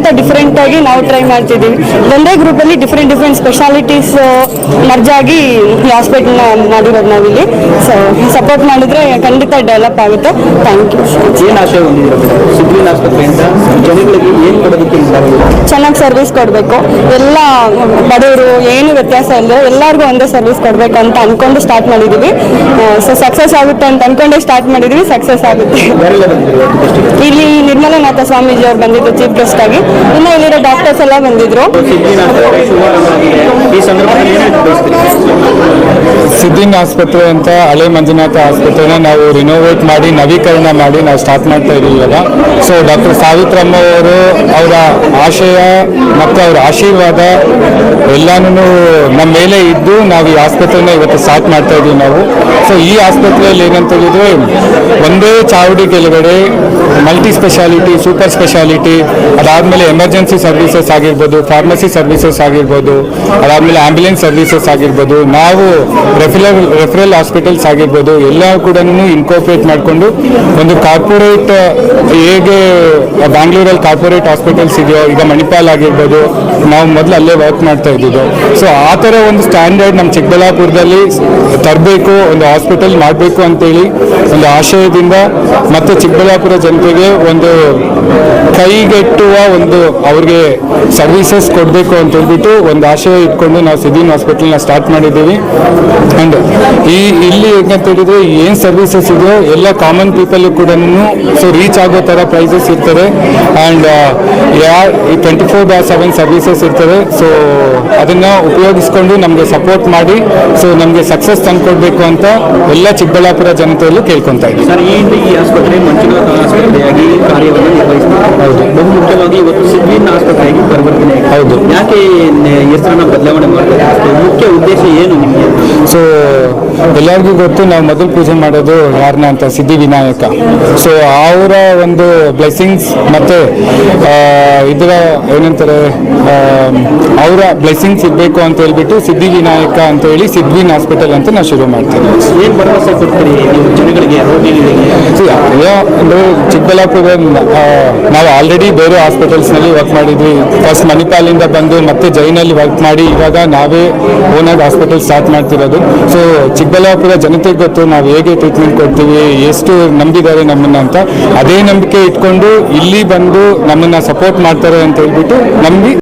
ಅಂತ ಡಿಫ್ರೆಂಟ್ ಆಗಿ ನಾವು ಟ್ರೈ ಮಾಡ್ತಿದ್ದೀವಿ ಒಂದೇ ಗ್ರೂಪ್ ಅಲ್ಲಿ ಡಿಫ್ರೆಂಟ್ ಡಿಫ್ರೆಂಟ್ ಸ್ಪೆಷಾಲಿಟೀಸ್ ಮರ್ಜ್ ಆಗಿ ಹಾಸ್ಪಿಟಲ್ನ ಮಾಡಿರೋದು ನಾವಿಲ್ಲಿ. ಸೊ ಸಪೋರ್ಟ್ ಮಾಡಿದ್ರೆ ಖಂಡಿತ ಡೆವಲಪ್ ಆಗುತ್ತೆ. ಥ್ಯಾಂಕ್ ಯು ಚೆನ್ನಾಗಿ ಸರ್ವಿಸ್ ಕೊಡಬೇಕು. ಎಲ್ಲ ಬಡವರು ಏನು ವ್ಯತ್ಯಾಸ ಇಲ್ಲ ಎಲ್ಲರಿಗೂ ಒಂದೇ ಸರ್ವಿಸ್ ಕೊಡಬೇಕು ಅಂತ ಅನ್ಕೊಂಡು ಸ್ಟಾರ್ಟ್ ಮಾಡಿದ್ದೀವಿ ಸೊ ಸಕ್ಸಸ್ ಆಗುತ್ತೆ ಅಂತ ಅನ್ಕೊಂಡೆ ಸ್ಟಾರ್ಟ್ ಮಾಡಿದ್ದೀವಿ ಸಕ್ಸಸ್ ಆಗುತ್ತೆ. ಇಲ್ಲಿ ನಿರ್ಮಲನಾಥ ಸ್ವಾಮೀಜಿ ಅವ್ರು ಬಂದಿದ್ದು ಚೀಫ್ ಗೆಸ್ಟ್ ಆಗಿ. ಇನ್ನು ಇಲ್ಲಿರೋ ಡಾಕ್ಟರ್ಸ್ ಎಲ್ಲ ಬಂದಿದ್ರು. ಸಿದ್ದಿಂಗ್ ಆಸ್ಪತ್ರೆ. ಈ ಸಂದರ್ಭದಲ್ಲಿ ಏನು ಆಸ್ಪತ್ರೆ ಅಂತ ಹಳೆ ಮಂಜುನಾಥ ಆಸ್ಪತ್ರೆನ ನಾವು ರಿನೋವೇಟ್ ಮಾಡಿ ನವೀಕರಣ ಮಾಡಿ ನಾವು ಸ್ಟಾರ್ಟ್ ಮಾಡ್ತಾ ಇದ್ದೀವಿ ಇವಾಗ. ಸೊ ಡಾಕ್ಟರ್ ಸಾವಿತ್ರಮ್ಮ ಅವರು ಅವರ ಆಶಯ ಮತ್ತು ಅವರ ಆಶೀರ್ವಾದ ಎಲ್ಲಾನು ನಮ್ಮ ಮೇಲೆ ಇದ್ದು ನಾವು ಈ ಆಸ್ಪತ್ರೆನ ಇವತ್ತು ಸ್ಟಾರ್ಟ್ ಮಾಡ್ತಾ ಇದ್ದೀವಿ ನಾವು. ಸೊ ಈ ಆಸ್ಪತ್ರೆಯಲ್ಲಿ ಏನಂತ ಹೇಳಿದ್ರೆ ಒಂದೇ ಚಾವಡಿ ಕೆಳಗಡೆ ಮಲ್ಟಿ ಸ್ಪೆಷಾಲಿಟಿ ಸೂಪರ್ ಸ್ಪೆಷಾಲಿಟಿ ಅದಾದಮೇಲೆ ಎಮರ್ಜೆನ್ಸಿ ಸರ್ವಿಸಸ್ ಆಗಿರ್ಬೋದು ಫಾರ್ಮಸಿ ಸರ್ವಿಸಸ್ ಆಗಿರ್ಬೋದು, ಅದಾದಮೇಲೆ ಆಂಬ್ಯುಲೆನ್ಸ್ ಸರ್ವಿಸಸ್ ಆಗಿರ್ಬೋದು, ನಾವು ರೆಫರಲ್ ರೆಫರಲ್ ಹಾಸ್ಪಿಟಲ್ಸ್ ಆಗಿರ್ಬೋದು ಎಲ್ಲ ಕೂಡ ಇನ್ಕೋಪರೇಟ್ ಮಾಡಿಕೊಂಡು ಒಂದು ಕಾರ್ಪೊರೇಟ್ ಹೇಗೆ ಬ್ಯಾಂಗ್ಳೂರಲ್ಲಿ ಕಾರ್ಪೊರೇಟ್ ಹಾಸ್ಪಿಟಲ್ಸ್ ಇದೆಯೋ, ಈಗ ಮಣಿಪಾಲ್ ಆಗಿರ್ಬೋದು, ನಾವು ಮೊದಲು ಅಲ್ಲೇ ವರ್ಕ್ ಮಾಡ್ತಾ ಇದ್ದಿದ್ದು. ಸೊ ಆ ಥರ ಒಂದು ಸ್ಟ್ಯಾಂಡರ್ಡ್ ನಮ್ಮ ಚಿಕ್ಕಬಳ್ಳಾಪುರದಲ್ಲಿ ತರಬೇಕು, ಒಂದು ಹಾಸ್ಪಿಟಲ್ ಮಾಡಬೇಕು ಅಂತೇಳಿ ಒಂದು ಆಶಯದಿಂದ ಮತ್ತು ಚಿಕ್ಕಬಳ್ಳಾಪುರ ಜನತೆಗೆ ಒಂದು ಕೈಗೆಟ್ಟುವ ಒಂದು ಅವ್ರಿಗೆ ಸರ್ವಿಸಸ್ ಕೊಡಬೇಕು ಅಂತ ಹೇಳ್ಬಿಟ್ಟು ಒಂದು ಆಶಯ ಇಟ್ಕೊಂಡು ನಾವು ಸಿದ್ದಿನ್ ಹಾಸ್ಪಿಟಲ್ನ ಸ್ಟಾರ್ಟ್ ಮಾಡಿದ್ದೀವಿ. ಆ್ಯಂಡ್ ಈ ಇಲ್ಲಿ ಹೇಗಂತ ಹೇಳಿದ್ರೆ ಏನು ಸರ್ವಿಸಸ್ ಇದೆಯೋ ಎಲ್ಲ ಕಾಮನ್ ಪೀಪಲ್ ಕೂಡ ಸೊ ರೀಚ್ ಆಗೋ ಥರ ಪ್ರೈಸಸ್ ಇರ್ತದೆ. ಆ್ಯಂಡ್ ಯಾ, ಈ twenty four bar seven services ಇರ್ತದೆ. ಸೊ ಅದನ್ನು ಉಪಯೋಗಿಸ್ಕೊಂಡು ನಮಗೆ ಸಪೋರ್ಟ್ ಮಾಡಿ ಸೊ ನಮಗೆ ಸಕ್ಸಸ್ ತಂದುಕೊಡ್ಬೇಕು ಅಂತ ಎಲ್ಲ ಚಿಕ್ಕಬಳ್ಳಾಪುರ ಜನತೆಯಲ್ಲೂ ಕೇಳ್ಕೊತಾ ಇದ್ದೀವಿ. ಹೆಸರನ್ನ ಬದಲಾವಣೆ ಮಾಡ್ತಾರೆ ಮುಖ್ಯ ಉದ್ದೇಶ ಏನು ನಿಮಗೆ? ಸೊ ಎಲ್ಲರಿಗೂ ಗೊತ್ತು ನಾವು ಮೊದಲು ಪೂಜೆ ಮಾಡೋದು ಯಾರನ್ನ ಅಂತ? ಸಿದ್ಧಿ ವಿನಾಯಕ. ಸೊ ಅವರ ಒಂದು ಬ್ಲೆಸ್ಸಿಂಗ್ಸ್ ಮತ್ತು ಇದರ ಏನಂತಾರೆ ಅವರ ಬ್ಲೆಸ್ಸಿಂಗ್ಸ್ ಇರಬೇಕು ಅಂತ ಹೇಳ್ಬಿಟ್ಟು ಸಿದ್ಧಿ ವಿನಾಯಕ ಅಂತ ಹೇಳಿ ಸಿದ್ವಿನ್ ಹಾಸ್ಪಿಟಲ್ ಅಂತ ನಾವು ಶುರು ಮಾಡ್ತೀವಿ. ಏನು ಭರವಸೆ ಕೊಡ್ತೀರಿ ಜನಗಳಿಗೆ ಅಂದರೆ ಚಿಕ್ಕಬಳ್ಳಾಪುರ ನಾವು ಆಲ್ರೆಡಿ ಬೇರೆ ಹಾಸ್ಪಿಟಲ್ಸ್ನಲ್ಲಿ ವರ್ಕ್ ಮಾಡಿದ್ವಿ. ಫಸ್ಟ್ ಮಣಿಪಾಲಿಂದ ಬಂದು ಮತ್ತೆ ಜೈನಲ್ಲಿ ವರ್ಕ್ ಮಾಡಿ ಇವಾಗ ನಾವೇ ಓನಾಗಿ ಹಾಸ್ಪಿಟಲ್ ಸ್ಟಾರ್ಟ್ ಮಾಡ್ತಿರೋದು. ಸೊ ಚಿಕ್ಕಬಳ್ಳಾಪುರ ಜನತೆಗೆ ಗೊತ್ತು ನಾವು ಹೇಗೆ ಟ್ರೀಟ್ಮೆಂಟ್ ಕೊಡ್ತೀವಿ, ಎಷ್ಟು ನಂಬಿದ್ದಾರೆ ನಮ್ಮನ್ನ ಅಂತ. ಅದೇ ನಂಬಿಕೆ ಇಟ್ಕೊಂಡು ಇಲ್ಲಿ ಬಂದು ನಮ್ಮನ್ನ ಸಪೋರ್ಟ್ ಮಾಡ್ತಾರೆ ಅಂತ ಹೇಳ್ಬಿಟ್ಟು ನಂಬಿ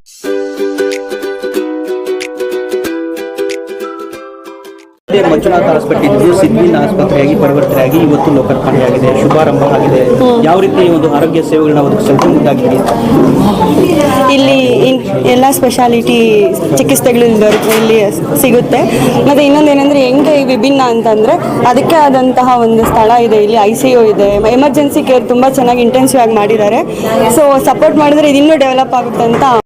ಇದೇ ಮಂಜುನಾಥ ಆಸ್ಪತ್ರೆ ಇದ್ದು ಸಿದ್ವಿನ್ ಆಸ್ಪತ್ರೆಯಾಗಿ ಪರಿವರ್ತನೆಯಾಗಿ ಇವತ್ತು ಲೋಕಾರ್ಪಣೆಯಾಗಿದೆ. ಶುಭಾರಂಭ ಆಗಿದೆ. ಯಾವ ರೀತಿ ಒಂದು ಆರೋಗ್ಯ ಸೇವೆಗಳನ್ನ ಒದಗಿಸಲು ಮುಂದಾಗಿದೆ ಇಲ್ಲಿ ಎಲ್ಲ ಸ್ಪೆಷಾಲಿಟಿ ಚಿಕಿತ್ಸೆಗಳು ಇಲ್ಲಿ ಸಿಗುತ್ತೆ. ಮತ್ತು ಇನ್ನೊಂದು ಏನಂದರೆ ಹೆಂಗೆ ವಿಭಿನ್ನ ಅಂತಂದರೆ ಅದಕ್ಕೆ ಆದಂತಹ ಒಂದು ಸ್ಥಳ ಇದೆ. ಇಲ್ಲಿ ಐ ಸಿ ಯು ಇದೆ. ಎಮರ್ಜೆನ್ಸಿ ಕೇರ್ ತುಂಬ ಚೆನ್ನಾಗಿ ಇಂಟೆನ್ಸಿವ್ ಆಗಿ ಮಾಡಿದ್ದಾರೆ. ಸೊ ಸಪೋರ್ಟ್ ಮಾಡಿದ್ರೆ ಇದು ಇನ್ನೂ ಡೆವಲಪ್ ಆಗುತ್ತೆ ಅಂತ